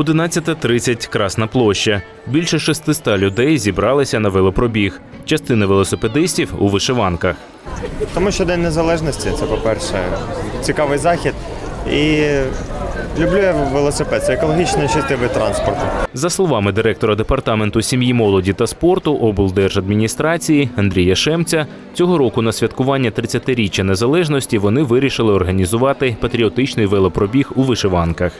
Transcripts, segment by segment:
11.30 Красна площа. Більше 600 людей зібралися на велопробіг. Частина велосипедистів у вишиванках. Тому що День Незалежності це, по-перше, цікавий захід. І люблю я велосипед. Це екологічно чистий вид транспорту. За словами директора департаменту сім'ї, молоді та спорту облдержадміністрації Андрія Шемця, цього року на святкування 30-річчя незалежності вони вирішили організувати патріотичний велопробіг у вишиванках.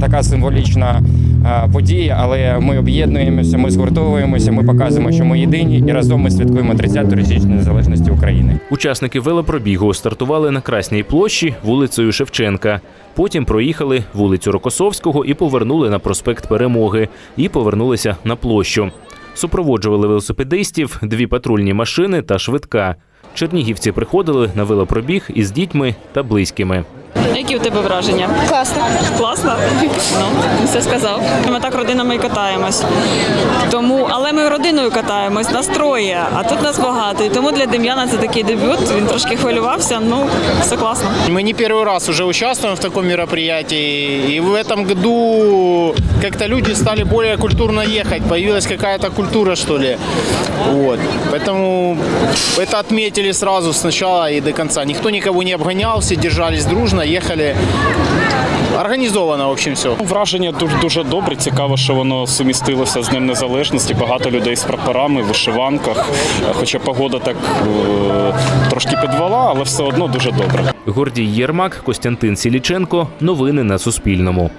Така символічна е, подія, але ми об'єднуємося, ми згуртовуємося, ми показуємо, що ми єдині, і разом ми святкуємо 30-ту річницю незалежності України. Учасники велопробігу стартували на Красній площі вулицею Шевченка. Потім проїхали вулицю Рокосовського і повернули на проспект Перемоги. І повернулися на площу. Супроводжували велосипедистів дві патрульні машини та швидка. Чернігівці приходили на велопробіг із дітьми та близькими. Які у тебе враження? Класно. Класно? Ну, все сказав. Ми так родинами і катаємось. Тому, але ми родиною катаємось, нас троє, а тут нас багато. І тому для Дем'яна це такий дебют. Він трошки хвилювався. Ну, все класно. Мы не первый раз уже участвуем в таком мероприятии, и в этом году как-то люди стали более культурно ехать, появилась какая-то культура, что ли. Вот. Поэтому это отметили сразу с начала и до конца. Никто никого не обгонял, все держались дружно, ехали организованно, в общем, все. Враження дуже дуже добре. Цікаво, що воно сумістилося з Днем Незалежності. Багато людей з прапорами, в вишиванках. Хоча погода так е, трошки підвала, але все одно дуже добре. Гордій Єрмак, Костянтин Сіліченко. Новини на Суспільному.